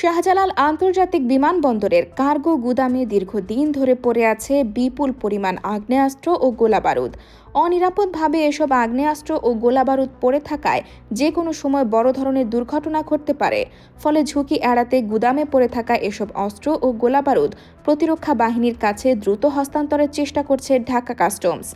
শাহজালাল আন্তর্জাতিক বিমানবন্দরের কার্গো গুদামে দীর্ঘদিন ধরে পড়ে আছে বিপুল পরিমাণ আগ্নেয়াস্ত্র ও গোলাবারুদ। অনিরাপদভাবে এসব আগ্নেয়াস্ত্র ও গোলাবারুদ পড়ে থাকায় যে কোনো সময় বড় ধরনের দুর্ঘটনা ঘটতে পারে। ফলে ঝুঁকি এড়াতে গুদামে পড়ে থাকা এসব অস্ত্র ও গোলাবারুদ প্রতিরক্ষা বাহিনীর কাছে দ্রুত হস্তান্তরের চেষ্টা করছে ঢাকা কাস্টমস।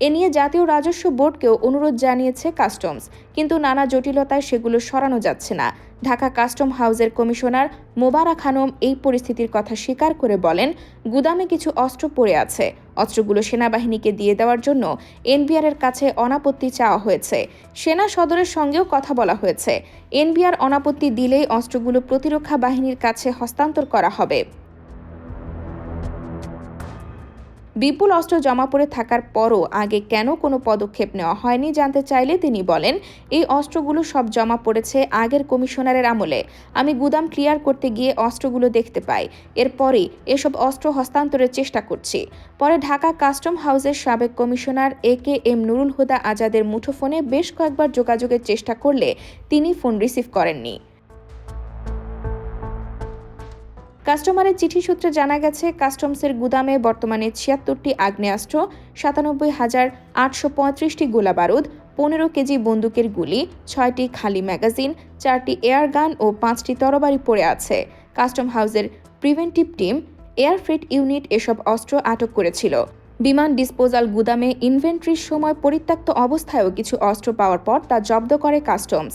এ নিয়ে জাতীয় রাজস্ব বোর্ডকেও অনুরোধ জানিয়েছে কাস্টমস, কিন্তু নানা জটিলতায় সেগুলো সরানো যাচ্ছে না। ঢাকা কাস্টম হাউসের কমিশনার মোবারক খানম এই পরিস্থিতির কথা স্বীকার করে বলেন, গুদামে কিছু অস্ত্র পড়ে আছে। অস্ত্রগুলো সেনাবাহিনীকে দিয়ে দেওয়ার জন্য এনবিআর এর কাছে অনাপত্তি চাওয়া হয়েছে। সেনা সদরের সঙ্গেও কথা বলা হয়েছে। এনবিআর অনাপত্তি দিলেই অস্ত্রগুলো প্রতিরক্ষা বাহিনীর কাছে হস্তান্তর করা হবে। বিপুল অস্ত্র জমা পড়ে থাকার পরও আগে কেন কোনো পদক্ষেপ নেওয়া হয়নি জানতে চাইলে তিনি বলেন, এই অস্ত্রগুলো সব জমা পড়েছে আগের কমিশনারের আমলে। আমি গুদাম ক্লিয়ার করতে গিয়ে অস্ত্রগুলো দেখতে পাই। এরপরেই এসব অস্ত্র হস্তান্তরের চেষ্টা করছি। পরে ঢাকা কাস্টম হাউসের সাবেক commissioner A K M Nurul Huda আজাদের মুঠোফোনে বেশ কয়েকবার যোগাযোগের চেষ্টা করলে তিনি ফোন রিসিভ করেননি। কাস্টমারের চিঠি সূত্রে জানা গেছে, কাস্টমসের গুদামে বর্তমানে ছিয়াত্তরটি আগ্নেয়াস্ত্র, সাতানব্বই হাজার আটশো পঁয়ত্রিশটি গোলা বারুদ পনেরো কেজি বন্দুকের গুলি, ছয়টি খালি ম্যাগাজিন, চারটি এয়ার গান ও পাঁচটি তরবারি পড়ে আছে। কাস্টম হাউসের preventive team, air fleet unit এসব অস্ত্র আটক করেছিল। বিমান ডিসপোজাল গুদামে ইনভেন্টরির সময় পরিত্যক্ত অবস্থায়ও কিছু অস্ত্র পাওয়ার পর তা জব্দ করে কাস্টমস।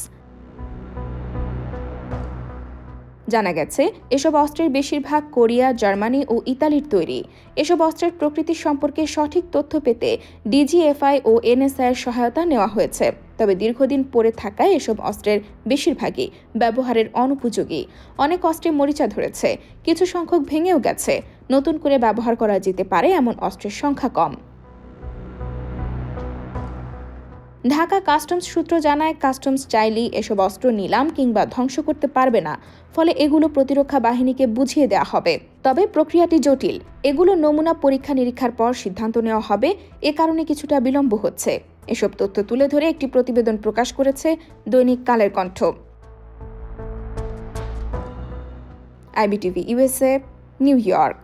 জানা গেছে, এসব অস্ত্রের বেশিরভাগ কোরিয়া, জার্মানি ও ইতালির তৈরি। এসব অস্ত্রের প্রকৃতি সম্পর্কে সঠিক তথ্য পেতে ডিজিএফআই ও এনএসআই এর সহায়তা নেওয়া হয়েছে। তবে দীর্ঘদিন পরে থাকায় এসব অস্ত্রের বেশিরভাগই ব্যবহারের অনুপযোগী। অনেক অস্ত্রে মরিচা ধরেছে, কিছু সংখ্যক ভেঙেও গেছে। নতুন করে ব্যবহার করা যেতে পারে এমন অস্ত্রের সংখ্যা কম। ঢাকা কাস্টমস সূত্র জানায় কাস্টমস চাইলেই এসব অস্ত্র নিলাম কিংবা ধ্বংস করতে পারবে না। ফলে এগুলো প্রতিরক্ষা বাহিনীকে বুঝিয়ে দেওয়া হবে। তবে প্রক্রিয়াটি জটিল। এগুলো নমুনা পরীক্ষা নিরীক্ষার পর সিদ্ধান্ত নেওয়া হবে। এ কারণে কিছুটা বিলম্ব হচ্ছে। এসব তথ্য তুলে ধরে একটি প্রতিবেদন প্রকাশ করেছে দৈনিক কালের কণ্ঠ। IBTV USA New York.